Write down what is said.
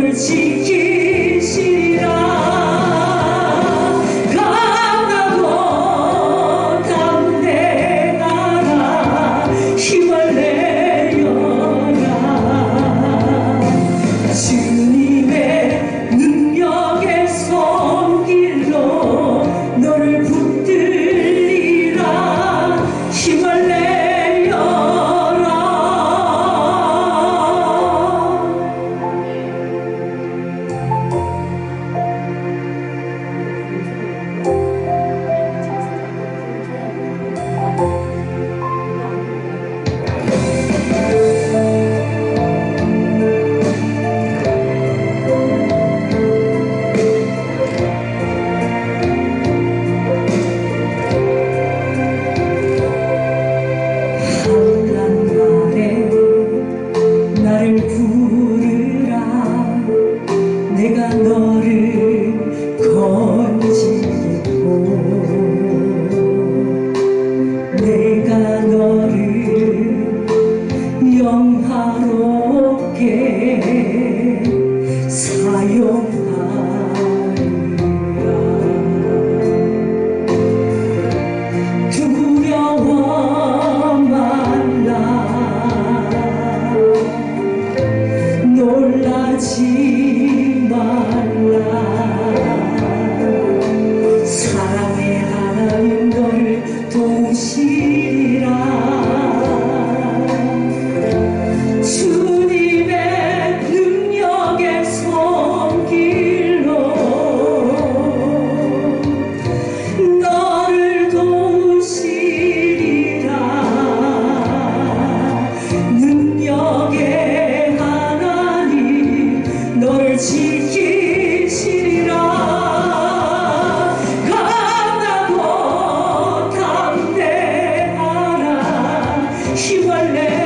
te quis 하지 말라. 사랑의 하나님 널 도우시 she will live.